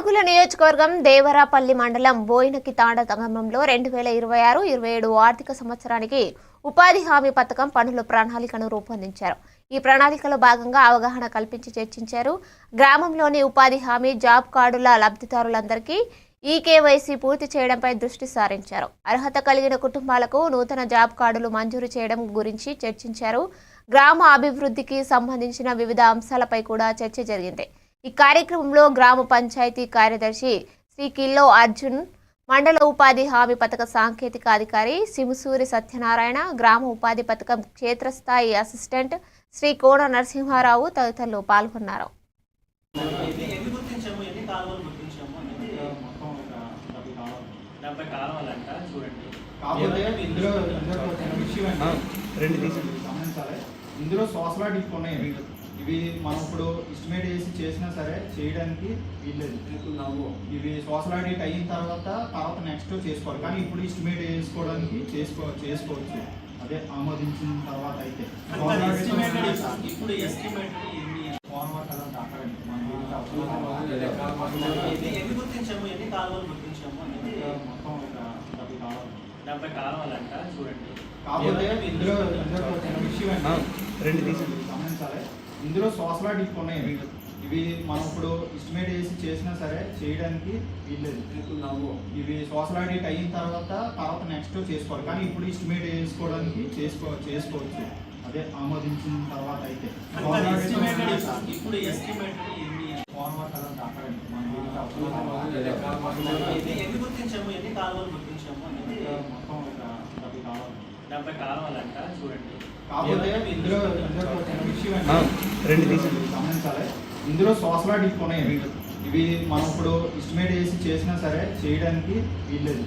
మాడుగుల నియోజకవర్గం దేవరాపల్లి మండలం బోయినకి తాండ తగమంలో రెండు వేల ఇరవై ఆరు ఇరవై ఏడు ఆర్థిక సంవత్సరానికి ఉపాధి హామీ పథకం పనుల ప్రణాళికను రూపొందించారు. ఈ ప్రణాళికలో భాగంగా అవగాహన కల్పించి చర్చించారు. గ్రామంలోని ఉపాధి హామీ జాబ్ కార్డుల లబ్ధిదారులందరికీ ఈ పూర్తి చేయడంపై దృష్టి సారించారు. అర్హత కలిగిన కుటుంబాలకు నూతన జాబ్ కార్డులు మంజూరు చేయడం గురించి చర్చించారు. గ్రామ అభివృద్ధికి సంబంధించిన వివిధ అంశాలపై కూడా చర్చ జరిగింది. ఈ కార్యక్రమంలో గ్రామ పంచాయతీ కార్యదర్శి శ్రీ కిల్లో అర్జున్ మండల ఉపాధి హామీ పథక సాంకేతిక అధికారి సిముసూరి సత్యనారాయణ గ్రామ ఉపాధి పథకం క్షేత్రస్థాయి అసిస్టెంట్ శ్రీ కోన నరసింహారావు తదితరులు పాల్గొన్నారు. ఎన్ని గుర్తించాము ఎన్ని కాలువలు గుర్తించాము అనేది మొత్తం ఒక డెబ్బై కావాలి. డెబ్బై కాలువలంట చూడండి కాకపోతే ఇందులో ఇందులో ఇవి మనం ఇప్పుడు ఎస్టిమేట్ చేసి చేసినా సరే చేయడానికి వీల్లేదు. ఇవి సోషల్ ఆడిట్ అయిన తర్వాత తర్వాత నెక్స్ట్ చేసుకోవాలి. కానీ ఇప్పుడు ఎస్టిమేట్ చేసుకోవడానికి చేసుకో చేసుకోవచ్చు. అదే ఆమోదించిన తర్వాత అయితే. ఇప్పుడు అక్కడండి. ఎన్ని- ఎన్ని గుర్తించాము? ఎన్ని కాలువలు గుర్తించాము? అనేది మొత్తం ఒక డెబ్బై కావాలి. డెబ్బై కాలువలంట చూడండి. కాకపోతే ఇందులో విషయం రెండు. గమనించాలి. ఇందులో సోషల్ ఆడిట్ ఉన్నాయి. ఇవి మనం ఇప్పుడు ఎస్టిమేట్ చేసి చేసినా సరే చేయడానికి వీల్లేదు. ఇవి సోషల్ ఆడిట్ అయిన తర్వాత తర్వాత నెక్స్ట్ చేసుకోవాలి. కానీ ఇప్పుడు ఎస్టిమేట్ చేసుకోవడానికి చేసుకో చేసుకోవచ్చు. అదే ఆమోదించిన తర్వాత అయితే. ఇప్పుడు ఎస్టిమేటెడ్ ఎన్ని గుర్తించాము? ఎన్ని కాలువలు గుర్తించాము? అనేది మొత్తం ఒక డెబ్బై కావాలి. డెబ్బై కాలువలంట చూడండి. కాకపోతే ఇందులో ఇందులో ఒక చిన్న విషయం రెండు. గమనించాలి. ఇందులో సోషల్ ఆడిట్ ఉన్నాయి. ఇవి మనం ఇప్పుడు ఎస్టిమేట్ చేసి చేసినా సరే చేయడానికి వీల్లేదు.